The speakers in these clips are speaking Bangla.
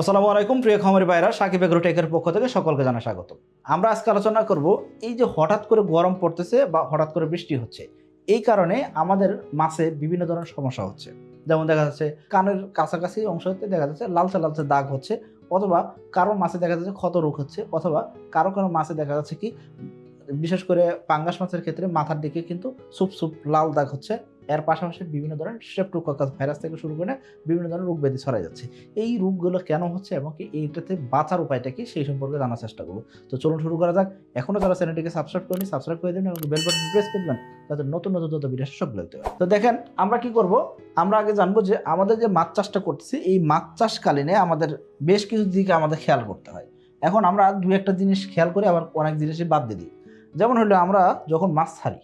আসসালামু আলাইকুম, প্রিয় খামারি ভাইরা, সাকিব এগ্রোটেকের পক্ষ থেকে সকলকে জানা স্বাগত। আমরা আজকে আলোচনা করব এই যে হঠাৎ করে গরম পড়তেছে বা হঠাৎ করে বৃষ্টি হচ্ছে, এই কারণে আমাদের মাছে বিভিন্ন ধরনের সমস্যা হচ্ছে। যেমন দেখা যাচ্ছে, কানের কাছাকাছি অংশতে দেখা যাচ্ছে লালচে লালচে দাগ হচ্ছে, অথবা কারও মাছে দেখা যাচ্ছে ক্ষত রোগ হচ্ছে, অথবা কারও কারও মাছে দেখা যাচ্ছে কি, বিশেষ করে পাঙ্গাস মাছের ক্ষেত্রে মাথার দিকে কিন্তু সুপ সুপ লাল দাগ হচ্ছে এর পাশাপাশি বিভিন্ন ধরনের স্ট্রেপ্টোককাস ভাইরাস থেকে শুরু করে বিভিন্ন ধরনের রোগ ব্যাধি ছড়াই যাচ্ছে। এই রোগগুলো কেন হচ্ছে এবং কি এইটাতে বাঁচার উপায়টা কি সেই সম্পর্কে জানার চেষ্টা করব। তো চলুন শুরু করা যাক। এখনও যারা চ্যানেলটিকে সাবস্ক্রাইব করেনি সাবস্ক্রাইব করে দিন এবং বেল বাটন প্রেস করে দেবেন, যাতে নতুন নতুন যত ভিডিও সবগুলো দেখতে পারেন। তো দেখেন, আমরা কি করব? আমরা আগে জানব যে আমাদের যে মাছ চাষটা করতেছি, এই মাছ চাষকালীনে আমাদের বেশ কিছু দিকে আমাদের খেয়াল করতে হয়। এখন আমরা দু একটা জিনিস খেয়াল করে আবার অনেক জিনিসই বাদ দিয়ে দিই। যেমন হলো আমরা যখন মাছ ছাড়ি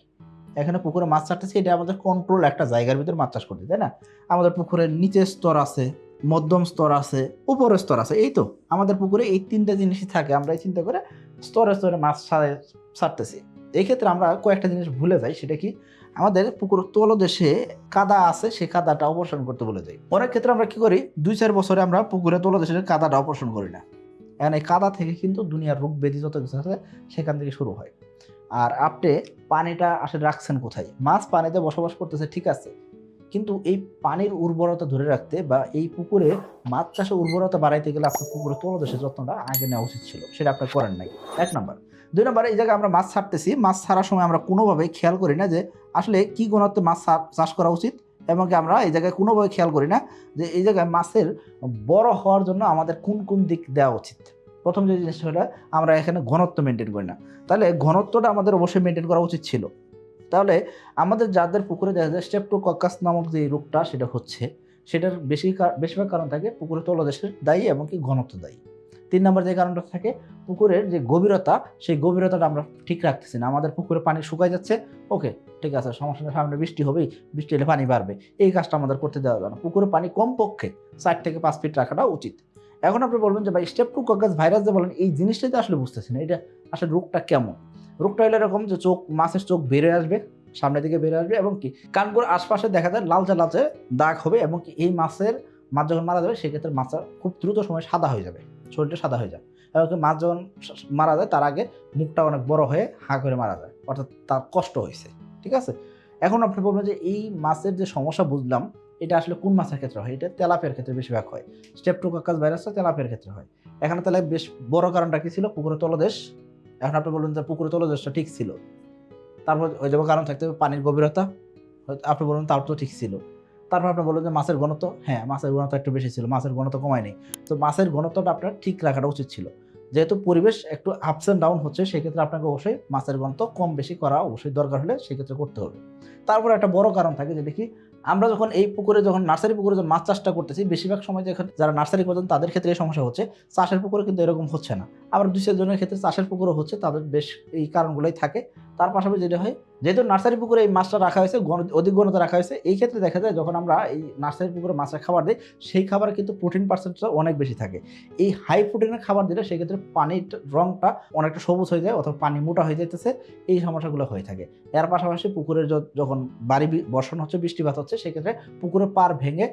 এখানে পুকুরে মাছ ছাড়তেছি, এটা আমাদের কন্ট্রোল একটা জায়গার ভিতরে মাছ চাষ করতে তাই না? আমাদের পুকুরের নিচের স্তর আছে, মধ্যম স্তর আছে, উপরের স্তর আছে, এই তো। আমাদের পুকুরে এই তিনটা জিনিসই থাকে, আমরা এই চিন্তা করে স্তরে স্তরে মাছ ছাড়ে- ছাড়তেছি। এই ক্ষেত্রে আমরা কয়েকটা জিনিস ভুলে যাই, সেটা কি? আমাদের পুকুর তলদেশে কাদা আছে সেই কাদাটা অপসারণ করতে ভুলে যাই। অনেক ক্ষেত্রে আমরা কি করি? দুই চার বছরে আমরা পুকুরে তলদেশের কাদাটা অপসারণ করি না। এখন এই কাদা থেকে কিন্তু দুনিয়ার রোগ ব্যাধি যত কিছু আছে, সেখান থেকে শুরু হয়। আর আপনি পানিটা আসলে রাখছেন কোথায়? মাছ পানিতে বসবাস করতেছে, ঠিক আছে। কিন্তু এই পানির উর্বরতা ধরে রাখতে বা এই পুকুরে মাছ চাষে উর্বরতা বাড়াইতে গেলে আপনার পুকুরে তলদেশের যত্নটা আগে নেওয়া উচিত ছিল, সেটা আপনি করেন নাই। এক নম্বর। দুই নম্বর, এই জায়গায় আমরা মাছ ছাড়তেছি, মাছ ছাড়ার সময় আমরা কোনোভাবে খেয়াল করি না যে আসলে কি গুণত্বে মাছ চাষ করা উচিত, এবং আমরা এই জায়গায় কোনোভাবে খেয়াল করি না যে এই জায়গায় মাছের বড় হওয়ার জন্য আমাদের কোন কোন দিক দেওয়া উচিত। প্রথম যে জিনিসটা হলো আমরা এখানে ঘনত্ব মেনটেন করি না। তাহলে ঘনত্বটা আমাদের অবশ্যই মেনটেন করা উচিত ছিল। তাহলে আমাদের যাদের পুকুরে দেখা যায় স্টেপ্টোকক্কাস নামক যে রোগটা, সেটা হচ্ছে, সেটার বেশি বেশিরভাগ কারণ থাকে পুকুরের তলদেশের দায়ী এবং কি ঘনত্ব দায়ী। তিন নম্বর যে কারণটা থাকে, পুকুরের যে গভীরতা, সেই গভীরতাটা আমরা ঠিক রাখতেছি না। আমাদের পুকুরে পানি শুকায় যাচ্ছে, ওকে, ঠিক আছে, সমস্যা নেই, সামনে বৃষ্টি হবেই, বৃষ্টি হলে পানি বাড়বে। এই কাজটা আমাদের করতে দেওয়া যাবে না। পুকুরে পানি কমপক্ষে চার থেকে পাঁচ ফিট রাখাটা উচিত। এখন আপনি বলবেন যে, ভাই স্টেপ্টোকক্কাস ভাইরাস যে বলেন, এই জিনিসটাই তো আসলে বুঝতেছি না। এটা আসলে রোগটা কেমন? রোগটা হলো এরকম যে, চোখ, মাছের চোখ বেড়ে আসবে, সামনের দিকে বেড়ে আসবে এবং কি, কানগুলোর আশপাশে দেখা যায় লালচে লালচে দাগ হবে এবং কি এই মাছের মাছ যখন মারা যাবে, সেক্ষেত্রে মাছটা খুব দ্রুত সময় সাদা হয়ে যাবে, শরীরটা সাদা হয়ে যায় এবং কি মাছ যখন মারা যায়, তার আগে মুখটা অনেক বড় হয়ে হাঁ করে মারা যায়, অর্থাৎ তার কষ্ট হয়েছে, ঠিক আছে? এখন আপনি বলবেন যে, এই মাছের যে সমস্যা বুঝলাম এটা আসলে কোন মাছের ক্ষেত্রে হয়? এটা তেলাপের ক্ষেত্রে বেশিরভাগ হয়। স্টেপটোকাকাস ভাইরাসটা তেলাপের ক্ষেত্রে হয়। এখানে তাহলে বেশ বড় কারণটা কি ছিল? পুকুরের তলদেশ। এখন আপনি বলবেন যে পুকুরের তলদেশটা ঠিক ছিল। তারপর ওই যাব কারণ থাকতে হবে পানির গভীরতা। আপনি বলবেন তার তো ঠিক ছিল। তারপর আপনি বলবেন যে মাছের ঘনত্ব। হ্যাঁ মাছের ঘনত্ব একটু বেশি ছিল। মাছের ঘনত্ব কমায়নি তো মাছের ঘনত্বটা আপনার ঠিক রাখাটা উচিত ছিল। যেহেতু পরিবেশ একটু আপস অ্যান্ড ডাউন হচ্ছে, সেক্ষেত্রে আপনাকে অবশ্যই মাছের ঘনত্ব কম বেশি করা অবশ্যই দরকার হলে সেক্ষেত্রে করতে হবে। তারপর একটা বড় কারণ থাকে, যেটা কি আমরা যখন এই পুকুরে যখন নার্সারি পুকুরে যখন মাছ চাষটা করতেছি, বেশিরভাগ সময় যখন যারা নার্সারি করছেন তাদের ক্ষেত্রে এই সমস্যা হচ্ছে, চাষের পুকুরে কিন্তু এরকম হচ্ছে না। আবার দুই চারজনের ক্ষেত্রে চাষের পুকুরও হচ্ছে, তাদের বেশ এই কারণগুলোই থাকে। তার পাশাপাশি যেটা হয়, যেহেতু নার্সারি পুকুরে এই মাছটা রাখা হয়েছে অধিক ঘনতা রাখা হয়েছে, এই ক্ষেত্রে দেখা যায় যখন আমরা এই নার্সারি পুকুরে মাছের খাবার দিই, সেই খাবার কিন্তু প্রোটিন পার্সেন্টটা অনেক বেশি থাকে। এই হাই প্রোটিনের খাবার দিলে সেক্ষেত্রে পানির রঙটা অনেকটা সবুজ হয়ে যায় অথবা পানি মোটা হয়ে যাইতেছে, এই সমস্যাগুলো হয়ে থাকে। এর পাশাপাশি পুকুরের যখন বাড়ি বর্ষণ হচ্ছে, বৃষ্টিপাত হচ্ছে, সেক্ষেত্রে পুকুরের পার ভেঙে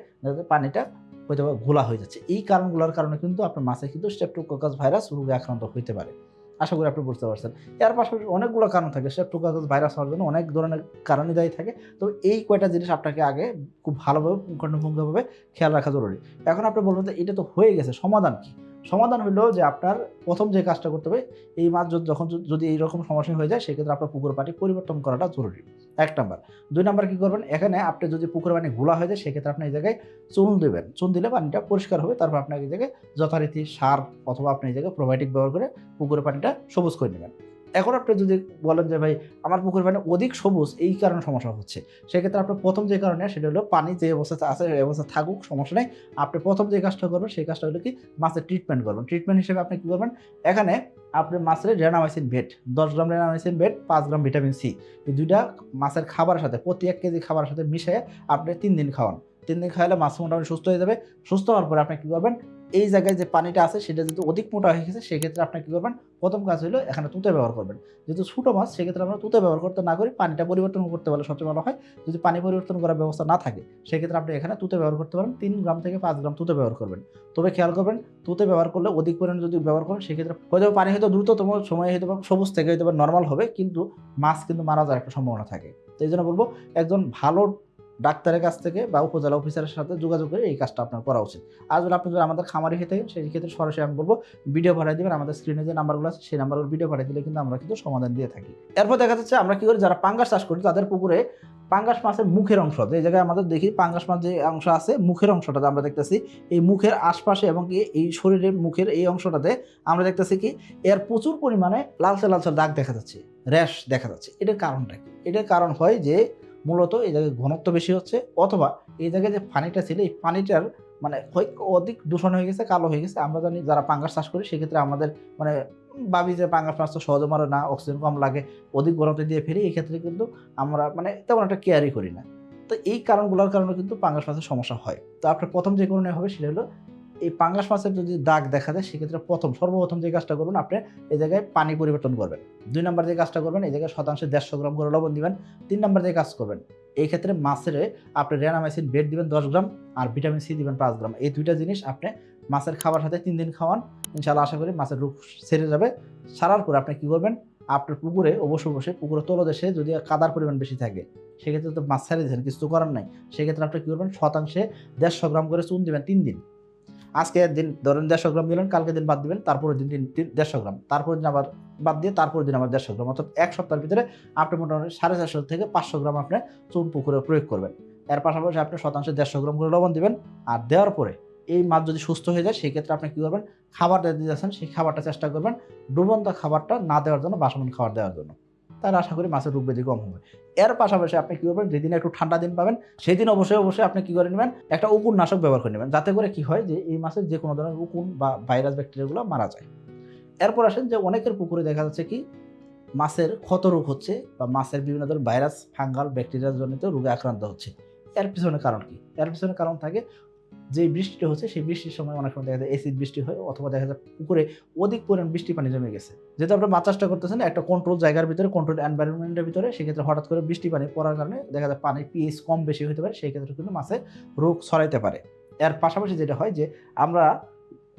পানিটা হয়তো ঘোলা হয়ে যাচ্ছে। এই কারণগুলোর কারণে কিন্তু আপনার মাছে কিন্তু স্টেপটোককাস ভাইরাস রোগে আক্রান্ত হইতে পারে। আশা করি আপনি বুঝতে পারছেন। এর পাশাপাশি অনেকগুলো কারণ থাকে সে স্টেপটোককাস ভাইরাস হওয়ার জন্য অনেক ধরনের কারণই দায়ী থাকে। তো এই কয়টা জিনিস আপনাকে আগে খুব ভালোভাবে পুঙ্খানুপুঙ্খভাবে খেয়াল রাখা জরুরি। এখন আপনি বলবেন যে এটা তো হয়ে গেছে, সমাধান কি? সমাধান হইল যে আপনার প্রথম যে কাজটা করতে হবে, এই মাছ যখন যদি এইরকম সমস্যা হয়ে যায়, সেক্ষেত্রে আপনার পুকুর পানি পরিবর্তন করাটা জরুরি। এক নম্বর। দুই নাম্বার কী করবেন? এখানে আপনি যদি পুকুর পানি ঘোলা হয়ে যায়, সেক্ষেত্রে আপনি এই জায়গায় চুন দেবেন। চুন দিলে পানিটা পরিষ্কার হবে, তারপর আপনাকে এই জায়গায় যথারীতি সার অথবা আপনি এই জায়গায় প্রোবায়োটিক ব্যবহার করে পুকুরের পানিটা সবুজ করে নেবেন। এখন আপনি যদি বলেন যে, ভাই, আমার পুকুর পানি অধিক সবুজ, এই কারণে সমস্যা হচ্ছে। সেক্ষেত্রে আপনার প্রথম যে কারণে সেটা হলো পানি যে অবস্থাতে আছে সেই অবস্থা থাকুক, সমস্যা নেই। আপনি প্রথম যে কাজটা করবেন, সেই কাজটা হলো কি, মাছের ট্রিটমেন্ট করবেন। ট্রিটমেন্ট হিসেবে আপনি কী করবেন? এখানে আপনি মাছের রেনামাইসিন বেড দশ গ্রাম রেনামাইসিন বেড পাঁচ গ্রাম ভিটামিন সি এই দুইটা মাছের খাবারের সাথে, প্রতি এক কেজি খাবারের সাথে মিশিয়ে আপনি তিন দিন খাওয়ান। তিন দিন খাওয়ালে মাছ মোটামুটি সুস্থ হয়ে যাবে। সুস্থ হওয়ার পরে আপনি কী করবেন? এই জায়গায় যে পানিটা আছে, সেটা যদি অধিক মোটা হয়ে গেছে, সেক্ষেত্রে আপনি কী করবেন? প্রথম কাজ হলো এখানে তুতে ব্যবহার করবেন। যেহেতু ছোটো মাছ, সেক্ষেত্রে আমরা তুতে ব্যবহার করতে না করি, পানিটা পরিবর্তন করতে পারলে সবচেয়ে ভালো হয়। যদি পানি পরিবর্তন করার ব্যবস্থা না থাকে, সেক্ষেত্রে আপনি এখানে তুতে ব্যবহার করতে পারেন। তিন গ্রাম থেকে পাঁচ গ্রাম তুতে ব্যবহার করবেন। তবে খেয়াল করবেন, তুতে ব্যবহার করলে অধিক পরিমাণে যদি ব্যবহার করেন, সেক্ষেত্রে হয়তো পানি হয়তো দ্রুততম সময় হয়তো বা সবুজ থেকে হয়তো নর্মাল হবে, কিন্তু মাছ কিন্তু মারা যাওয়ার একটা সম্ভাবনা থাকে। তো এই জন্য বলব, একজন ভালো ডাক্তারের কাছ থেকে বা উপজেলা অফিসারের সাথে যোগাযোগ করে এই কাজটা আপনার করা উচিত। আর যদি আপনি যদি আমাদের খামারি হয়ে থাকেন, সেই ক্ষেত্রে সরাসরি আমি বলব ভিডিও পাঠিয়ে দেবেন। আমাদের স্ক্রিনে যে নাম্বারগুলো আছে, সেই নাম্বারগুলো ভিডিও পাঠিয়ে দিলে কিন্তু আমরা কিন্তু সমাধান দিয়ে থাকি। এরপর দেখা যাচ্ছে আমরা কি করি, যারা পাঙ্গাস চাষ করি, তাদের পুকুরে পাঙ্গাস মাছের মুখের অংশ এই জায়গায় আমাদের দেখি পাঙ্গাস মাছ যে অংশ আছে, মুখের অংশটাতে আমরা দেখতেছি, এই মুখের আশপাশে এবং কি এই শরীরের মুখের এই অংশটাতে আমরা দেখতেছি কি, এর প্রচুর পরিমাণে লালচে লালচে দাগ দেখা যাচ্ছে, র্যাশ দেখা যাচ্ছে। এটার কারণটা কি? এটার কারণ হয় যে মূলত এই জায়গায় ঘনত্ব বেশি হচ্ছে, অথবা এই জায়গায় যে পানিটা ছিল, এই পানিটার মানে অধিক দূষণ হয়ে গেছে, কালো হয়ে গেছে। আমরা জানি যারা পাঙ্গাস চাষ করি, সেক্ষেত্রে আমাদের মানে ভাবি যে পাঙ্গাস মাছ, তো সহজে মারে না, অক্সিজেন কম লাগে, অধিক গরমতে দিয়ে ফেলি, এই ক্ষেত্রে কিন্তু আমরা মানে তেমন একটা কেয়ারই করি না। তো এই কারণগুলোর কারণে কিন্তু পাঙ্গাস মাছের সমস্যা হয়। তো আপনার প্রথম যে করণীয় হবে, সেটা হলো এই পাঙ্গাস মাছের যদি দাগ দেখা যায় সেক্ষেত্রে প্রথম, সর্বপ্রথম যে কাজটা করবেন আপনি, এই জায়গায় পানি পরিবর্তন করবেন। দুই নম্বর যে কাজটা করবেন, এই জায়গায় শতাংশে দেড়শো গ্রাম করে লবণ দিবেন। তিন নম্বর যে কাজ করবেন, এই ক্ষেত্রে মাছের আপনি রেনামাইসিন, বেড দিবেন দশ গ্রাম আর ভিটামিন সি দিবেন পাঁচ গ্রাম। এই দুইটা জিনিস আপনি মাছের খাবার সাথে তিন দিন খাওয়ান। ইনশাল্লাহ আশা করি মাছের রোগ সেরে যাবে। সারার পরে আপনি কী করবেন, আপনার পুকুরে অবশ্যই বসে পুকুরে তলদেশে যদি কাদার পরিমাণ বেশি থাকে, সেক্ষেত্রে তো মাছ ছাড়িয়ে দিয়েছেন, কিছু করার নাই। সেক্ষেত্রে আপনি কী করবেন, শতাংশে দেড়শো গ্রাম করে চুন দিবেন তিন দিন। আজকে দিন ধরেন দেড়শো গ্রাম দিলেন, কালকে দিন বাদ দিবেন, তারপরের দিন দিন দেড়শো গ্রাম। তারপর দিন আবার বাদ দিয়ে তারপর দিন আবার দেড়শো গ্রাম। অর্থাৎ এক সপ্তাহের ভিতরে আপনি মোটামুটি সাড়ে চারশো থেকে পাঁচশো গ্রাম আপনি চুন পুকুরে প্রয়োগ করবেন। এর পাশাপাশি আপনি শতাংশে দেড়শো গ্রাম করে লবণ দিবেন। আর দেওয়ার পরে এই মাছ যদি সুস্থ হয়ে যায়, সেক্ষেত্রে আপনি কী করবেন? খাবার দিয়ে যাচ্ছেন সেই খাবারটা চেষ্টা করবেন ডুবন্ত খাবারটা না দেওয়ার জন্য, বাসমান খাবার দেওয়ার জন্য। তাহলে আশা করি মাছের রোগ ব্যাধি কম হবে। এর পাশাপাশি আপনি কী করবেন, যেদিন একটু ঠান্ডা দিন পাবেন সেই দিন অবশ্যই অবশ্যই আপনি কী করে নেবেন, একটা উকুন নাশক ব্যবহার করে নেবেন, যাতে করে কি হয় যে, এই মাছের যে কোনো ধরনের উকুন বা ভাইরাস, ব্যাকটেরিয়াগুলো মারা যায়। এরপর আসেন যে অনেকের পুকুরে দেখা যাচ্ছে কি, মাছের ক্ষত রোগ হচ্ছে বা মাছের বিভিন্ন ধরনের ভাইরাস, ফাঙ্গাল ব্যাকটেরিয়া জনিত রোগে আক্রান্ত হচ্ছে। এর পিছনে কারণ কি? এর পিছনে কারণ থাকে যে বৃষ্টিটা হচ্ছে, সেই বৃষ্টির সময় অনেক সময় দেখা যায় এসিড বৃষ্টি হয়, অথবা দেখা যায় পুকুরে অধিক পরিমাণ বৃষ্টি পানি জমে গেছে। যেহেতু আপনি মাছ চাষটা করতেছেন একটা কন্ট্রোল জায়গার ভিতরে কন্ট্রোল এনভায়রনমেন্টের ভিতরে, সেক্ষেত্রে হঠাৎ করে বৃষ্টি পানি পড়ার কারণে দেখা যায় পানির পিএইচ কম বেশি হতে পারে, সেই ক্ষেত্রে কিন্তু মাছে রোগ ছড়াইতে পারে। এর পাশাপাশি যেটা হয় যে, আমরা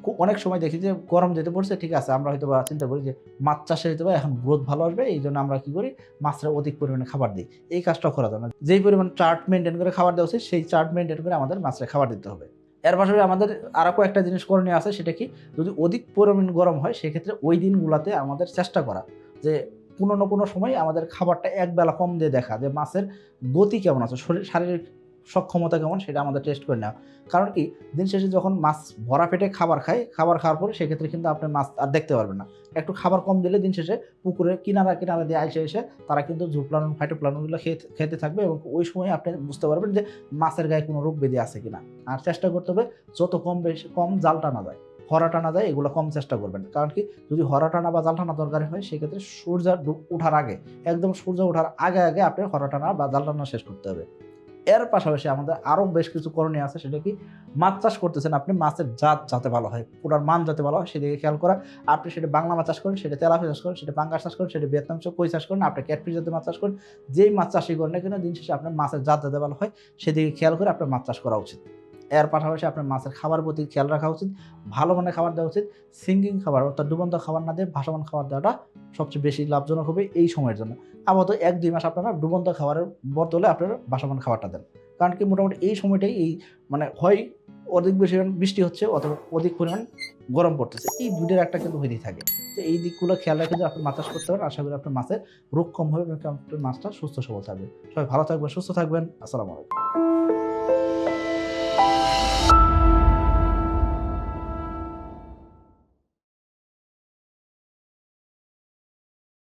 খুব অনেক সময় দেখি যে, গরম যেতে পড়ছে, ঠিক আছে, আমরা হয়তো বা চিন্তা করি যে, মাছ চাষে হয়তো বা এখন গ্রোথ ভালো আসবে, এই জন্য আমরা কী করি, মাছরা অধিক পরিমাণে খাবার দিই। এই কাজটাও করা যায় না। যেই পরিমাণ চার্ট মেনটেন করে খাবার দেওয়া উচিত, সেই চার্ট মেনটেন করে আমাদের মাছরা খাবার দিতে হবে। এর পাশাপাশি আমাদের আরও কয়েকটা জিনিস করণীয় আছে, সেটা কি? যদি অধিক পরিমাণ গরম হয়, সেক্ষেত্রে ওই দিনগুলোতে আমাদের চেষ্টা করা যে কোনো না কোনো সময় আমাদের খাবারটা একবেলা কম দিয়ে দেখা যে মাছের গতি কেমন আছে, শরীর, শারীরিক সক্ষমতা কেমন সেটা আমাদের টেস্ট করে নেওয়া। কারণ কি, দিন শেষে যখন মাছ ভরা পেটে খাবার খায়, খাবার খাওয়ার পরে সেক্ষেত্রে কিন্তু আপনি মাছ আর দেখতে পারবেন না। একটু খাবার কম দিলে দিন শেষে পুকুরে কিনারা কিনারা দিয়ে আইসে এসে তারা কিন্তু জুপ্লানন ফাইটোপ্লাননগুলো খেতে খেতে থাকবে এবং ওই সময় আপনি বুঝতে পারবেন যে মাছের গায়ে কোনো রোগ ব্যাধি আছে কিনা। আর চেষ্টা করতে হবে যত কম বেশি, কম জাল টানা যায়, হরা টানা যায়, এগুলো কম চেষ্টা করবেন। কারণ কি, যদি হরা টানা বা জাল টানা দরকার হয়, সেক্ষেত্রে সূর্য ওঠার আগে, একদম সূর্য ওঠার আগে আগে আপনি হরা টানা বা জাল টানা শেষ করতে হবে। এর পাশাপাশি আমাদের আরও বেশ কিছু করণীয় আছে, সেটা কি মাছ চাষ করতেছেন আপনি, মাছের জাত যাতে ভালো হয় পুরার মান যাতে ভালো হয়, সেদিকে খেয়াল করা। আপনি সেটা বাংলা মাছ চাষ করেন, সেটা তেলাপি চাষ করেন, সেটা পাঙ্গাস চাষ করেন, সেটা বেতনাম চাষ কই চাষ করেন, আপনি ক্যাটফিস জাতীয় মাছ চাষ করেন, যেই মাছ চাষই করেন না কেন, দিন শেষে আপনার মাছের জাত যাতে ভালো হয়, সেদিকে খেয়াল করে আপনার মাছ চাষ করা উচিত। এর পাশাপাশি আপনার মাছের খাবার প্রতি খেয়াল রাখা উচিত, ভালো মানের খাবার দেওয়া উচিত, সিঙ্গিং খাবার অর্থাৎ ডুবন্ত খাবার না দিয়ে ভাসমান খাবার দেওয়াটা সবচেয়ে বেশি লাভজনক হবে এই সময়ের জন্য। আপাতত এক দুই মাস আপনারা ডুবন্ত খাবারের বদলে আপনারা ভাসমান খাবারটা দেন। কারণ কি মোটামুটি এই সময়টাই এই মানে হয় অধিক বেশি পরিমাণ বৃষ্টি হচ্ছে অথবা অধিক পরিমাণ গরম পড়তেছে। এই দুইটার একটা কিন্তু হয়েই থাকে। তো এই দিকগুলো খেয়াল রেখে যদি আপনি মাছ চাষ করতে পারেন, আশা করি আপনার মাছের রোগ কম হবে এবং আপনার মাছটা সুস্থ সবল থাকবে। সবাই ভালো থাকবেন, সুস্থ থাকবেন। আসসালামু আলাইকুম।